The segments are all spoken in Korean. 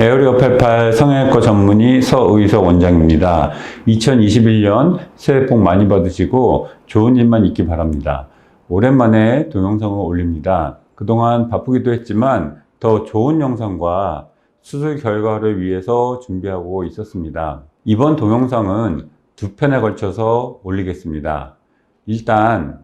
에어리어 88 성형외과 전문의 서의석 원장입니다. 2021년 새해 복 많이 받으시고 좋은 일만 있기 바랍니다. 오랜만에 동영상을 올립니다. 그동안 바쁘기도 했지만 더 좋은 영상과 수술 결과를 위해서 준비하고 있었습니다. 이번 동영상은 두 편에 걸쳐서 올리겠습니다. 일단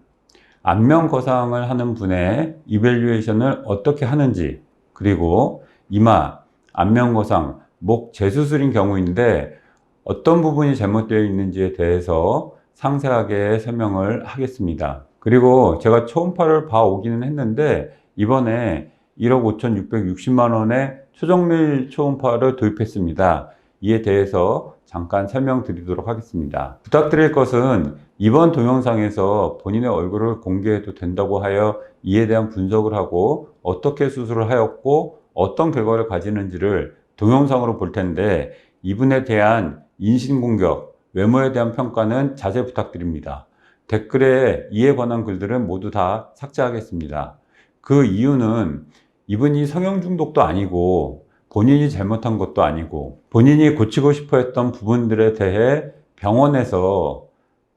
안면 거상을 하는 분의 이벨리에이션을 어떻게 하는지 그리고 이마, 안면 거상, 목 재수술인 경우인데 어떤 부분이 잘못되어 있는지에 대해서 상세하게 설명을 하겠습니다. 그리고 제가 초음파를 봐오기는 했는데 이번에 1억 5,660만 원의 초정밀 초음파를 도입했습니다. 이에 대해서 잠깐 설명드리도록 하겠습니다. 부탁드릴 것은 이번 동영상에서 본인의 얼굴을 공개해도 된다고 하여 이에 대한 분석을 하고 어떻게 수술을 하였고 어떤 결과를 가지는지를 동영상으로 볼 텐데 이분에 대한 인신공격, 외모에 대한 평가는 자제 부탁드립니다. 댓글에 이에 관한 글들은 모두 다 삭제하겠습니다. 그 이유는 이분이 성형 중독도 아니고 본인이 잘못한 것도 아니고 본인이 고치고 싶어 했던 부분들에 대해 병원에서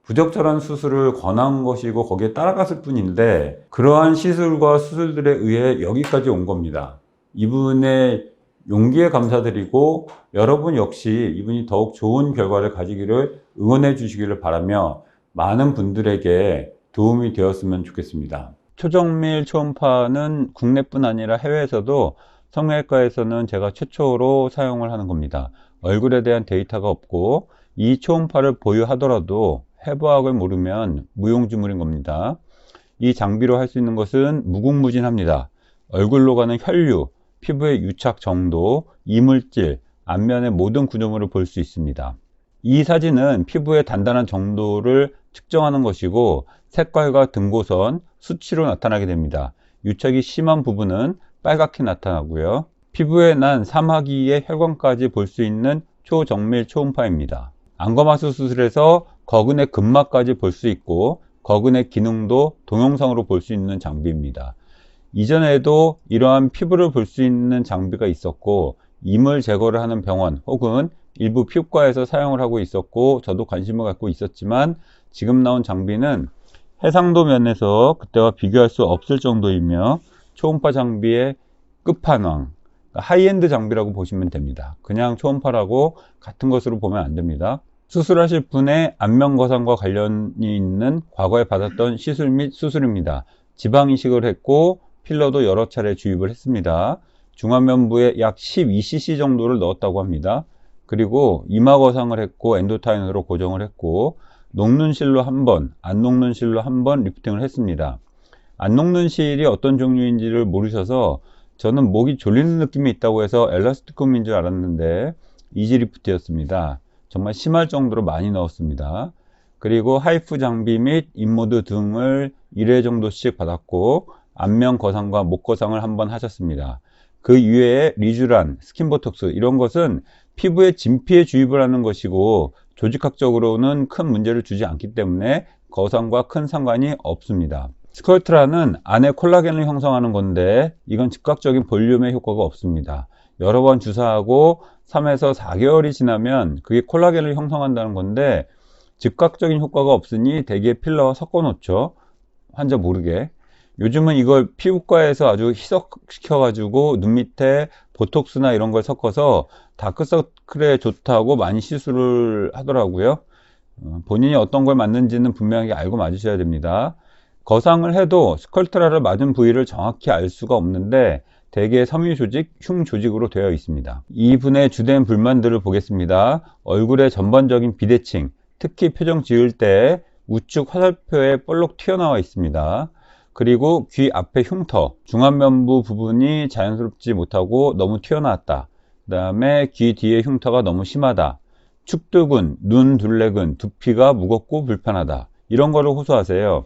부적절한 수술을 권한 것이고 거기에 따라갔을 뿐인데 그러한 시술과 수술들에 의해 여기까지 온 겁니다. 이분의 용기에 감사드리고 여러분 역시 이분이 더욱 좋은 결과를 가지기를 응원해 주시기를 바라며 많은 분들에게 도움이 되었으면 좋겠습니다. 초정밀 초음파는 국내뿐 아니라 해외에서도 성형외과에서는 제가 최초로 사용을 하는 겁니다. 얼굴에 대한 데이터가 없고 이 초음파를 보유하더라도 해부학을 모르면 무용지물인 겁니다. 이 장비로 할 수 있는 것은 무궁무진합니다. 얼굴로 가는 혈류, 피부의 유착 정도, 이물질, 안면의 모든 구조물을 볼 수 있습니다. 이 사진은 피부의 단단한 정도를 측정하는 것이고 색깔과 등고선, 수치로 나타나게 됩니다. 유착이 심한 부분은 빨갛게 나타나고요. 피부에 난 사마귀의 혈관까지 볼 수 있는 초정밀 초음파입니다. 안검하수 수술에서 거근의 근막까지 볼 수 있고 거근의 기능도 동영상으로 볼 수 있는 장비입니다. 이전에도 이러한 피부를 볼 수 있는 장비가 있었고 이물 제거를 하는 병원 혹은 일부 피부과에서 사용을 하고 있었고 저도 관심을 갖고 있었지만 지금 나온 장비는 해상도 면에서 그때와 비교할 수 없을 정도이며 초음파 장비의 끝판왕 하이엔드 장비라고 보시면 됩니다. 그냥 초음파라고 같은 것으로 보면 안 됩니다. 수술하실 분의 안면 거상과 관련이 있는 과거에 받았던 시술 및 수술입니다. 지방 이식을 했고 필러도 여러 차례 주입을 했습니다. 중안면부에 약 12cc 정도를 넣었다고 합니다. 그리고 이마 거상을 했고 엔도타인으로 고정을 했고 녹는 실로 한 번, 안 녹는 실로 한 번 리프팅을 했습니다. 안 녹는 실이 어떤 종류인지를 모르셔서 저는 목이 졸리는 느낌이 있다고 해서 엘라스티쿰인 줄 알았는데 이지 리프트였습니다. 정말 심할 정도로 많이 넣었습니다. 그리고 하이프 장비 및 인모드 등을 1회 정도씩 받았고 안면 거상과 목 거상을 한번 하셨습니다. 그 이외에 리쥬란, 스킨 보톡스 이런 것은 피부에 진피에 주입을 하는 것이고 조직학적으로는 큰 문제를 주지 않기 때문에 거상과 큰 상관이 없습니다. 스컬트라는 안에 콜라겐을 형성하는 건데 이건 즉각적인 볼륨의 효과가 없습니다. 여러 번 주사하고 3에서 4개월이 지나면 그게 콜라겐을 형성한다는 건데 즉각적인 효과가 없으니 대개 필러와 섞어 놓죠. 환자 모르게. 요즘은 이걸 피부과에서 아주 희석시켜 가지고 눈 밑에 보톡스나 이런 걸 섞어서 다크서클에 좋다고 많이 시술을 하더라고요. 어, 본인이 어떤 걸 맞는지는 분명하게 알고 맞으셔야 됩니다. 거상을 해도 스컬트라를 맞은 부위를 정확히 알 수가 없는데 대개 섬유 조직, 흉 조직으로 되어 있습니다. 이분의 주된 불만들을 보겠습니다. 얼굴의 전반적인 비대칭, 특히 표정 지을 때 우측 화살표에 볼록 튀어나와 있습니다. 그리고 귀 앞에 흉터, 중안면부 부분이 자연스럽지 못하고 너무 튀어나왔다. 그 다음에 귀 뒤에 흉터가 너무 심하다. 축두근, 눈 둘레근, 두피가 무겁고 불편하다. 이런 거를 호소하세요.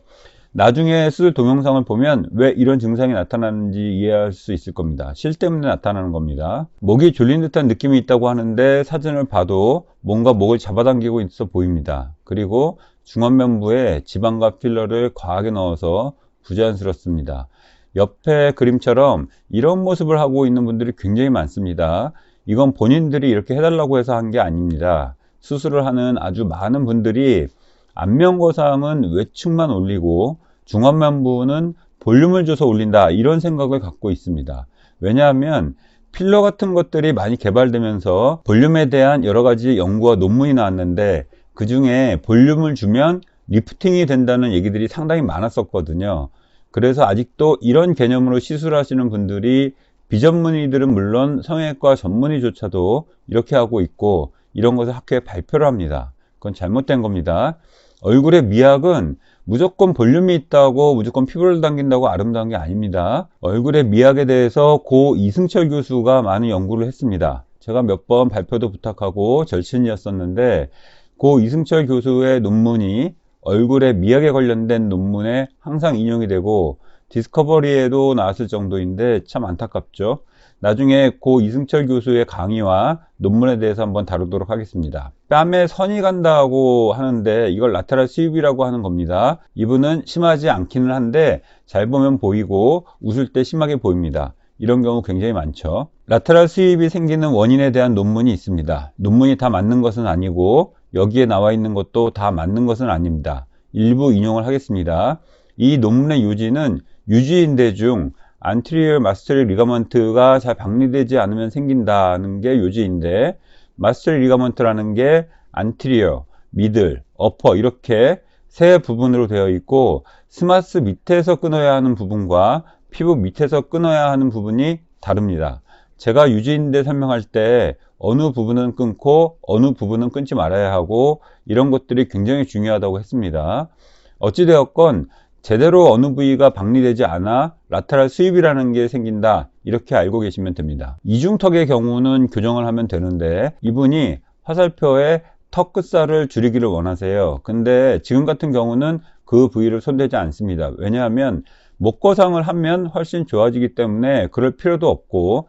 나중에 수술 동영상을 보면 왜 이런 증상이 나타나는지 이해할 수 있을 겁니다. 실 때문에 나타나는 겁니다. 목이 졸린 듯한 느낌이 있다고 하는데 사진을 봐도 뭔가 목을 잡아당기고 있어 보입니다. 그리고 중안면부에 지방과 필러를 과하게 넣어서 부자연스럽습니다. 옆에 그림처럼 이런 모습을 하고 있는 분들이 굉장히 많습니다. 이건 본인들이 이렇게 해달라고 해서 한 게 아닙니다. 수술을 하는 아주 많은 분들이 안면거상은 외축만 올리고 중안면부는 볼륨을 줘서 올린다 이런 생각을 갖고 있습니다. 왜냐하면 필러 같은 것들이 많이 개발되면서 볼륨에 대한 여러 가지 연구와 논문이 나왔는데 그 중에 볼륨을 주면 리프팅이 된다는 얘기들이 상당히 많았었거든요. 그래서 아직도 이런 개념으로 시술하시는 분들이 비전문의들은 물론 성형외과 전문의조차도 이렇게 하고 있고 이런 것을 학회에 발표를 합니다. 그건 잘못된 겁니다. 얼굴의 미학은 무조건 볼륨이 있다고 무조건 피부를 당긴다고 아름다운 게 아닙니다. 얼굴의 미학에 대해서 고 이승철 교수가 많은 연구를 했습니다. 제가 몇 번 발표도 부탁하고 절친이었었는데 고 이승철 교수의 논문이 얼굴의 미학에 관련된 논문에 항상 인용이 되고 디스커버리에도 나왔을 정도인데 참 안타깝죠. 나중에 고 이승철 교수의 강의와 논문에 대해서 한번 다루도록 하겠습니다. 뺨에 선이 간다고 하는데 이걸 라테랄 수입이라고 하는 겁니다. 이분은 심하지 않기는 한데 잘 보면 보이고 웃을 때 심하게 보입니다. 이런 경우 굉장히 많죠. 라테랄 수입이 생기는 원인에 대한 논문이 있습니다. 논문이 다 맞는 것은 아니고 여기에 나와 있는 것도 다 맞는 것은 아닙니다. 일부 인용을 하겠습니다. 이 논문의 요지는 유지인대 중 안트리얼 마스터리 리가먼트가 잘 박리되지 않으면 생긴다는 게 요지인데 마스터리 리가먼트라는 게 안트리어, 미들, 어퍼 이렇게 세 부분으로 되어 있고 스마스 밑에서 끊어야 하는 부분과 피부 밑에서 끊어야 하는 부분이 다릅니다. 제가 유지인대 설명할 때 어느 부분은 끊고 어느 부분은 끊지 말아야 하고 이런 것들이 굉장히 중요하다고 했습니다. 어찌되었건 제대로 어느 부위가 박리되지 않아 라테랄 수입이라는 게 생긴다. 이렇게 알고 계시면 됩니다. 이중턱의 경우는 교정을 하면 되는데 이분이 화살표에 턱 끝살을 줄이기를 원하세요. 근데 지금 같은 경우는 그 부위를 손대지 않습니다. 왜냐하면 목거상을 하면 훨씬 좋아지기 때문에 그럴 필요도 없고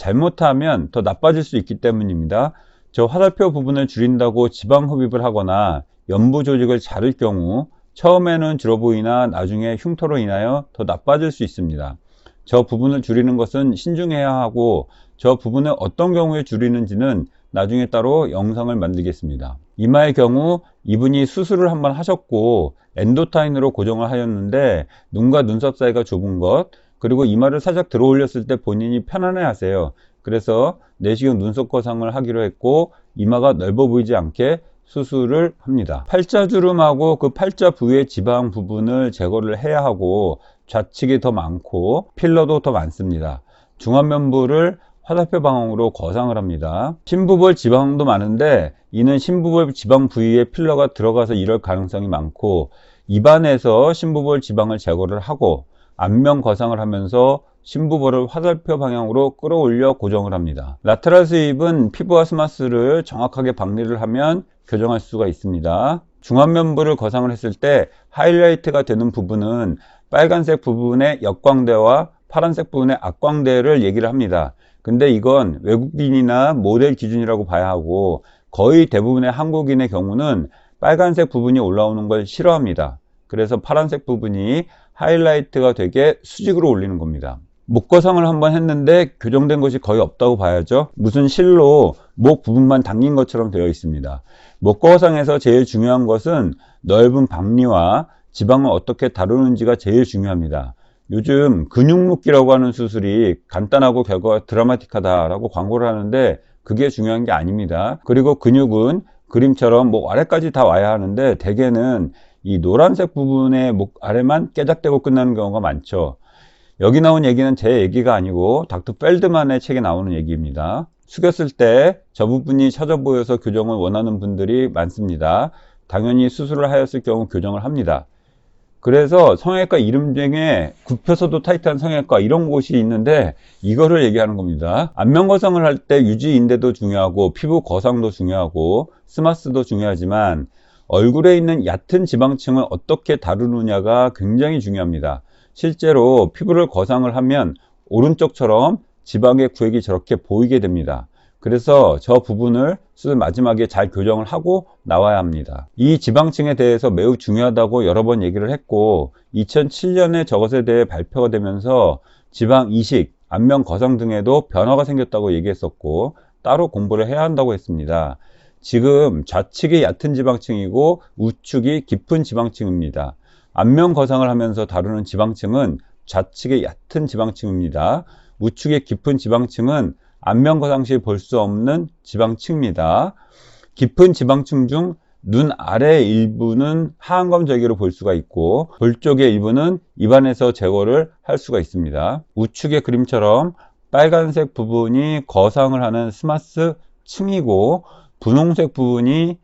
잘못하면 더 나빠질 수 있기 때문입니다 저 화살표 부분을 줄인다고 지방 흡입을 하거나 연부 조직을 자를 경우 처음에는 줄어 보이나 나중에 흉터로 인하여 더 나빠질 수 있습니다. 저 부분을 줄이는 것은 신중해야 하고 저 부분을 어떤 경우에 줄이는지는 나중에 따로 영상을 만들겠습니다. 이마의 경우 이분이 수술을 한번 하셨고 엔도타인으로 고정을 하였는데 눈과 눈썹 사이가 좁은 것 그리고 이마를 살짝 들어 올렸을 때 본인이 편안해 하세요. 그래서 내시경 눈썹 거상을 하기로 했고 이마가 넓어 보이지 않게 수술을 합니다. 팔자주름하고 그 팔자 부위의 지방 부분을 제거를 해야 하고 좌측이 더 많고 필러도 더 많습니다. 중안면부를 화살표 방향으로 거상을 합니다. 심부볼 지방도 많은데 이는 심부볼 지방 부위에 필러가 들어가서 이럴 가능성이 많고 입안에서 심부볼 지방을 제거를 하고 안면 거상을 하면서 심부볼을 화살표 방향으로 끌어올려 고정을 합니다. 라테랄 수입은 피부와 스마스를 정확하게 박리를 하면 교정할 수가 있습니다. 중안면부를 거상을 했을 때 하이라이트가 되는 부분은 빨간색 부분의 역광대와 파란색 부분의 악광대를 얘기를 합니다. 근데 이건 외국인이나 모델 기준이라고 봐야 하고 거의 대부분의 한국인의 경우는 빨간색 부분이 올라오는 걸 싫어합니다. 그래서 파란색 부분이 하이라이트가 되게 수직으로 올리는 겁니다. 목거상을 한번 했는데 교정된 것이 거의 없다고 봐야죠. 무슨 실로 목 부분만 당긴 것처럼 되어 있습니다. 목거상에서 제일 중요한 것은 넓은 박리와 지방을 어떻게 다루는지가 제일 중요합니다. 요즘 근육묶기라고 하는 수술이 간단하고 결과가 드라마틱하다라고 광고를 하는데 그게 중요한 게 아닙니다. 그리고 근육은 그림처럼 목 아래까지 다 와야 하는데 대개는 이 노란색 부분의 목 아래만 깨작대고 끝나는 경우가 많죠. 여기 나온 얘기는 제 얘기가 아니고 닥터 펠드만의 책에 나오는 얘기입니다. 숙였을 때 저 부분이 처져 보여서 교정을 원하는 분들이 많습니다. 당연히 수술을 하였을 경우 교정을 합니다. 그래서 성형외과 이름 중에 굽혀서도 타이트한 성형외과 이런 곳이 있는데 이거를 얘기하는 겁니다. 안면 거상을 할 때 유지 인대도 중요하고 피부 거상도 중요하고 스마스도 중요하지만 얼굴에 있는 얕은 지방층을 어떻게 다루느냐가 굉장히 중요합니다. 실제로 피부를 거상을 하면 오른쪽처럼 지방의 구획이 저렇게 보이게 됩니다. 그래서 저 부분을 수술 마지막에 잘 교정을 하고 나와야 합니다. 이 지방층에 대해서 매우 중요하다고 여러 번 얘기를 했고 2007년에 저것에 대해 발표가 되면서 지방 이식, 안면 거상 등에도 변화가 생겼다고 얘기했었고 따로 공부를 해야 한다고 했습니다. 지금 좌측이 얕은 지방층이고 우측이 깊은 지방층입니다. 안면 거상을 하면서 다루는 지방층은 좌측의 얕은 지방층입니다. 우측의 깊은 지방층은 안면 거상 시 볼 수 없는 지방층입니다. 깊은 지방층 중 눈 아래 일부는 하안검 절개로 볼 수가 있고 볼 쪽의 일부는 입안에서 제거를 할 수가 있습니다. 우측의 그림처럼 빨간색 부분이 거상을 하는 스마스 층이고 분홍색 부분이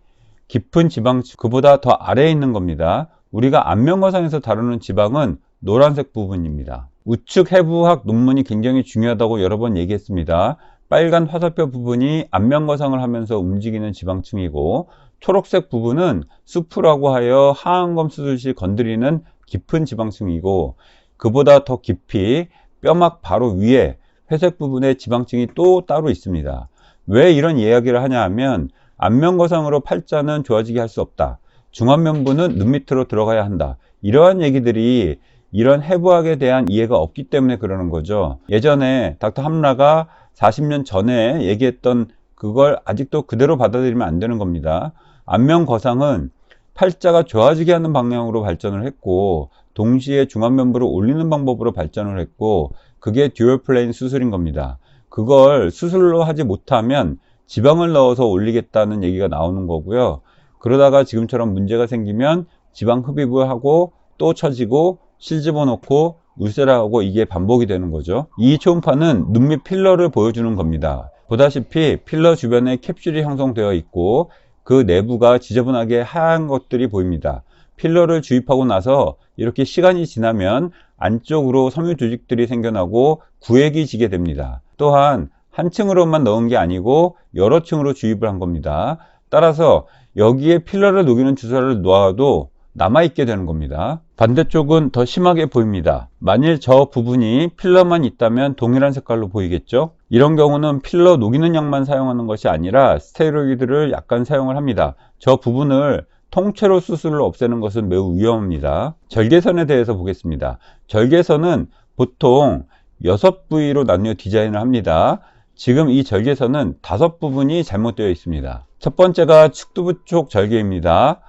깊은 지방층 그보다 더 아래에 있는 겁니다. 우리가 안면거상에서 다루는 지방은 노란색 부분입니다. 우측 해부학 논문이 굉장히 중요하다고 여러 번 얘기했습니다. 빨간 화살표 부분이 안면거상을 하면서 움직이는 지방층이고 초록색 부분은 수프라고 하여 하안검 수술 시 건드리는 깊은 지방층이고 그보다 더 깊이 뼈막 바로 위에 회색 부분의 지방층이 또 따로 있습니다. 왜 이런 이야기를 하냐 하면 안면거상으로 팔자는 좋아지게 할 수 없다. 중안면부는 눈 밑으로 들어가야 한다. 이러한 얘기들이 이런 해부학에 대한 이해가 없기 때문에 그러는 거죠. 예전에 닥터 함라가 40년 전에 얘기했던 그걸 아직도 그대로 받아들이면 안 되는 겁니다. 안면 거상은 팔자가 좋아지게 하는 방향으로 발전을 했고 동시에 중안면부를 올리는 방법으로 발전을 했고 그게 듀얼 플레인 수술인 겁니다. 그걸 수술로 하지 못하면 지방을 넣어서 올리겠다는 얘기가 나오는 거고요. 그러다가 지금처럼 문제가 생기면 지방 흡입을 하고 또 처지고 실 집어넣고 울세라하고 이게 반복이 되는 거죠. 이 초음파는 눈 밑 필러를 보여주는 겁니다. 보다시피 필러 주변에 캡슐이 형성되어 있고 그 내부가 지저분하게 하얀 것들이 보입니다. 필러를 주입하고 나서 이렇게 시간이 지나면 안쪽으로 섬유 조직들이 생겨나고 구획이 지게 됩니다. 또한 한 층으로만 넣은 게 아니고 여러 층으로 주입을 한 겁니다. 따라서 여기에 필러를 녹이는 주사를 놓아도 남아있게 되는 겁니다. 반대쪽은 더 심하게 보입니다. 만일 저 부분이 필러만 있다면 동일한 색깔로 보이겠죠? 이런 경우는 필러 녹이는 약만 사용하는 것이 아니라 스테로이드를 약간 사용을 합니다. 저 부분을 통째로 수술로 없애는 것은 매우 위험합니다. 절개선에 대해서 보겠습니다. 절개선은 보통 6부위로 나뉘어 디자인을 합니다. 지금 이 절개선은 다섯 부분이 잘못되어 있습니다. 첫 번째가 측두부 쪽 절개입니다.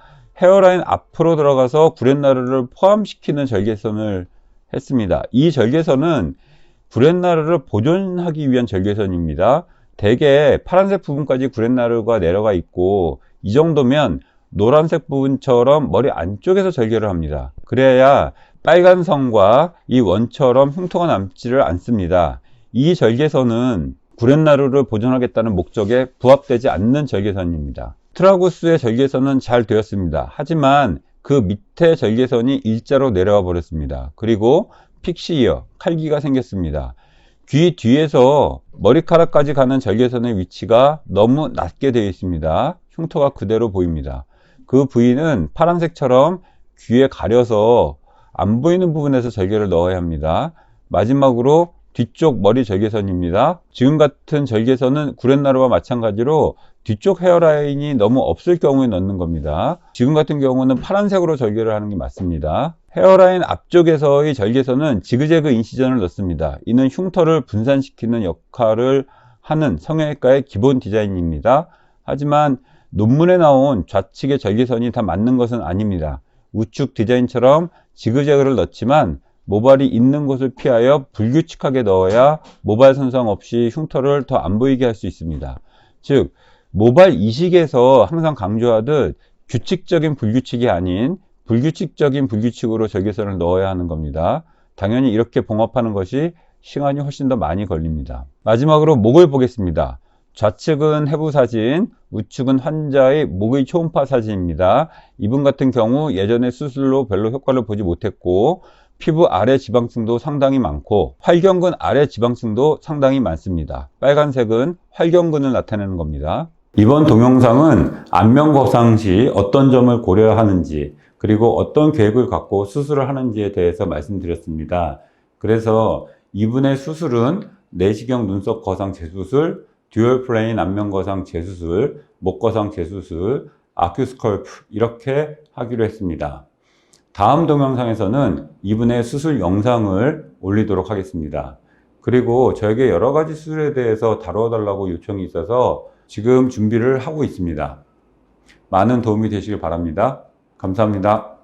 헤어라인 앞으로 들어가서 구렛나루를 포함시키는 절개선을 했습니다. 이 절개선은 구렛나루를 보존하기 위한 절개선입니다. 대개 파란색 부분까지 구렛나루가 내려가 있고 이 정도면 노란색 부분처럼 머리 안쪽에서 절개를 합니다. 그래야 빨간 선과 이 원처럼 흉터가 남지를 않습니다. 이 절개선은 구렛나루를 보존하겠다는 목적에 부합되지 않는 절개선입니다. 트라구스의 절개선은 잘 되었습니다. 하지만 그 밑에 절개선이 일자로 내려와 버렸습니다. 그리고 픽시이어, 칼기가 생겼습니다. 귀 뒤에서 머리카락까지 가는 절개선의 위치가 너무 낮게 되어 있습니다. 흉터가 그대로 보입니다. 그 부위는 파란색처럼 귀에 가려서 안 보이는 부분에서 절개를 넣어야 합니다. 마지막으로 뒤쪽 머리 절개선입니다. 지금 같은 절개선은 구렛나루와 마찬가지로 뒤쪽 헤어라인이 너무 없을 경우에 넣는 겁니다. 지금 같은 경우는 파란색으로 절개를 하는 게 맞습니다. 헤어라인 앞쪽에서의 절개선은 지그재그 인시전을 넣습니다. 이는 흉터를 분산시키는 역할을 하는 성형외과의 기본 디자인입니다. 하지만 논문에 나온 좌측의 절개선이 다 맞는 것은 아닙니다. 우측 디자인처럼 지그재그를 넣지만 모발이 있는 곳을 피하여 불규칙하게 넣어야 모발 손상 없이 흉터를 더 안 보이게 할 수 있습니다. 즉 모발 이식에서 항상 강조하듯 규칙적인 불규칙이 아닌 불규칙적인 불규칙으로 절개선을 넣어야 하는 겁니다. 당연히 이렇게 봉합하는 것이 시간이 훨씬 더 많이 걸립니다. 마지막으로 목을 보겠습니다. 좌측은 해부 사진, 우측은 환자의 목의 초음파 사진입니다. 이분 같은 경우 예전에 수술로 별로 효과를 보지 못했고 피부 아래 지방층도 상당히 많고 활경근 아래 지방층도 상당히 많습니다. 빨간색은 활경근을 나타내는 겁니다. 이번 동영상은 안면 거상 시 어떤 점을 고려하는지 그리고 어떤 계획을 갖고 수술을 하는지에 대해서 말씀드렸습니다. 그래서 이분의 수술은 내시경 눈썹 거상 재수술, 듀얼 플레인 안면 거상 재수술, 목 거상 재수술, 아큐스컬프 이렇게 하기로 했습니다. 다음 동영상에서는 이분의 수술 영상을 올리도록 하겠습니다. 그리고 저에게 여러 가지 수술에 대해서 다뤄달라고 요청이 있어서 지금 준비를 하고 있습니다. 많은 도움이 되시길 바랍니다. 감사합니다.